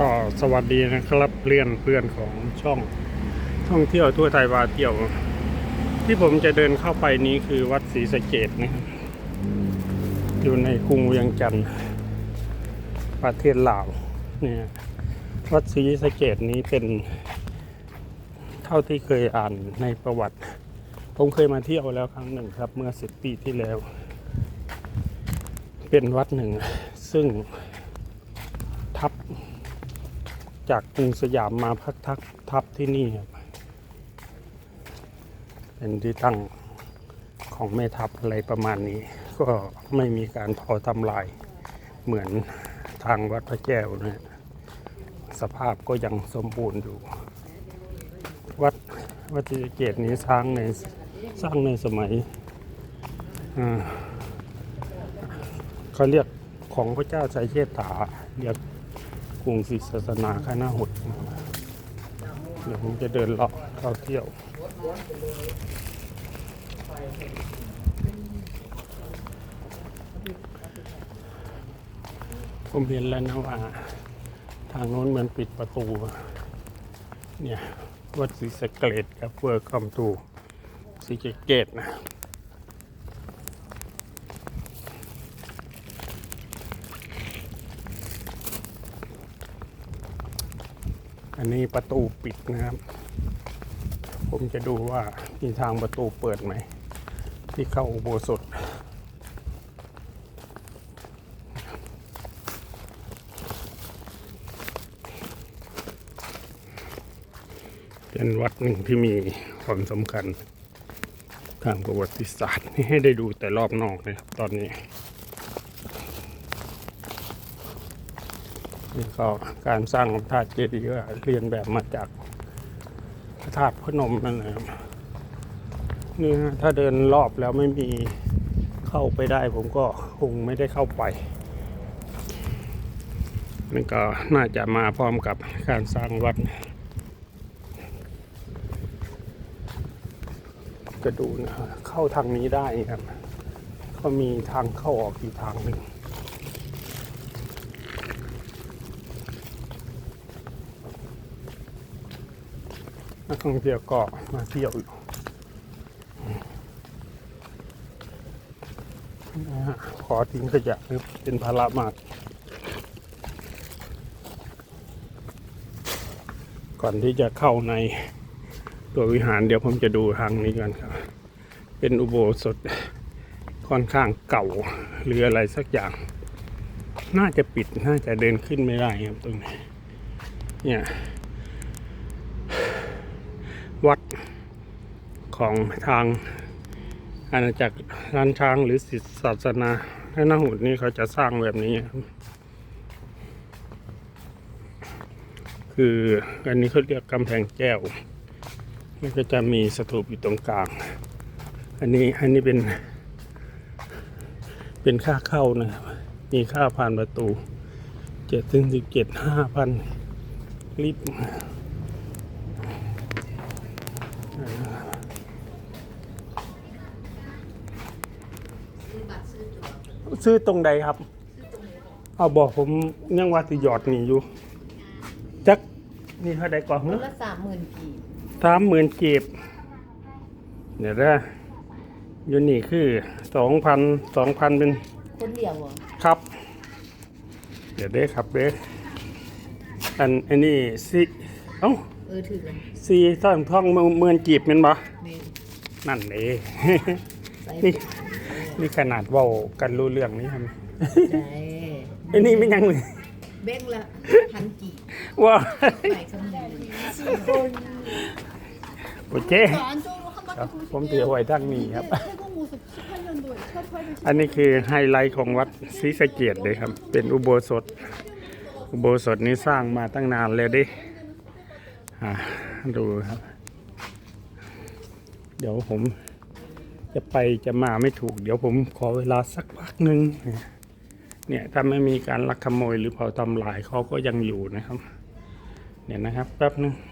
ก็สวัสดีนะครับเพื่อนเพื่อนของช่องท่องเที่ยวทั่วไทยวาเที่ยว ที่ผมจะเดินเข้าไปนี้คือวัดศรีสะเกดนะครับอยู่ในกรุงเวียงจันทร์ประเทศลาวเนี่ยวัดศรีสะเกดนี้เป็น เท่าที่เคยอ่านในประวัติ ผมเคยมาเที่ยวแล้วครั้งหนึ่งครับ เมื่อสิบปีที่แล้ว เป็นวัดหนึ่งซึ่งทับ จากกรุงสยามมาพักทักทับที่นี่ครับเป็นที่ตั้งของแม่ทัพอะไรประมาณนี้ ก็ไม่มีการเผาทำลายเหมือนทางวัดพระแก้วนะสภาพก็ยังสมบูรณ์อยู่ วัดวัดศรีเกตนี้สร้างในสร้างในสมัยเขาเรียกของพระเจ้าชัยเชษฐาเรียก กรุงศรีศาสนาคณะหดเดี๋ยวผมจะเดินเลาะเข้าเที่ยวผมเห็นแล้วนะว่าทางโน้นเหมือนปิดประตู เนี่ย วัดศรีสะเกดกับเวอร์คัมตูศรีสะเกดนะ อันนี้ประตูปิดนะครับ ผมจะดูว่ามีทางประตูเปิดไหม ที่เข้าอุโบสถเป็นวัดหนึ่งที่มีความสำคัญทางประวัติศาสตร์นี่ให้ได้ดูแต่รอบนอกนะครับตอนนี้ นี่ก็การสร้างพระธาตุเจดีย์ก็เรียนแบบมาจากพระธาตุพนมนั่นแหละนี่ฮะถ้าเดินรอบแล้วไม่มีเข้าไปได้ ผมก็คงไม่ได้เข้าไปนี่ก็น่าจะมาพร้อมกับการสร้างวัด ก็ดูนะเข้าทางนี้ได้ครับ ก็มีทางเข้าออกอีกทางหนึ่ง นักท่องเที่ยวก็มาเที่ยวอยู่นะฮะขอทิ้งขยะนะครับเป็นภาระมาก ก่อนที่จะเข้าในตัววิหารเดี๋ยวผมจะดูทางนี้กันครับ เป็นอุโบสถค่อนข้างเก่าหรืออะไรสักอย่าง น่าจะปิดน่าจะเดินขึ้นไม่ได้ครับตรงนี้เนี่ย วัดของทางอาณาจักรล้านช้างหรือศิษย์ศาสนาและนาหุดนี่เขาจะสร้างแบบนี้ครับคืออันนี้เขาเรียกกำแพงแก้วมันก็จะมีสถูปอยู่ตรงกลาง อันนี้อันนี้เป็น เป็นค่าเข้านะครับ มีค่าผ่านประตูเจ็ดถึงสิบเจ็ดห้าพันลิตร ซื้อตรงใดครับ เอาบอกผมยังว่าสิหยอดนี่อยู่ จักนี่เท่าใดก่อนคนละสามหมื่นกีบสามหมื่นกีบเดี๋ยวนะอยู่นี่คือสองพันสองพันเป็น คนเดียวเหรอครับ เดี๋ยวเด้ครับเด้อันอันนี้สิเอ้าเออถือเลยสี่ท่อนท่องเมื่อนกีบแมันบ่เมนนั่นเองใส่นี่ นี่ขนาดว่ากันรู้เรื่องนี้ทำไมใช่ไอ้นี่ไม่ยังเลยเบ้งละพันกี่ว้าวโอเคครับผมถือไว้ทั้งนี้ครับ อันนี้คือไฮไลท์ของวัดศรีสะเกียดเลยครับ เป็นอุโบสถ อุโบสถนี้สร้างมาตั้งนานแล้วดิดูครับ เดี๋ยวผม จะไปจะมาไม่ถูก เดี๋ยวผมขอเวลาสักพักหนึ่งเนี่ยถ้าไม่มีการลักขโมยหรือเผาทำลายเขาก็ยังอยู่นะครับ เนี่ยนะครับแป๊บนึง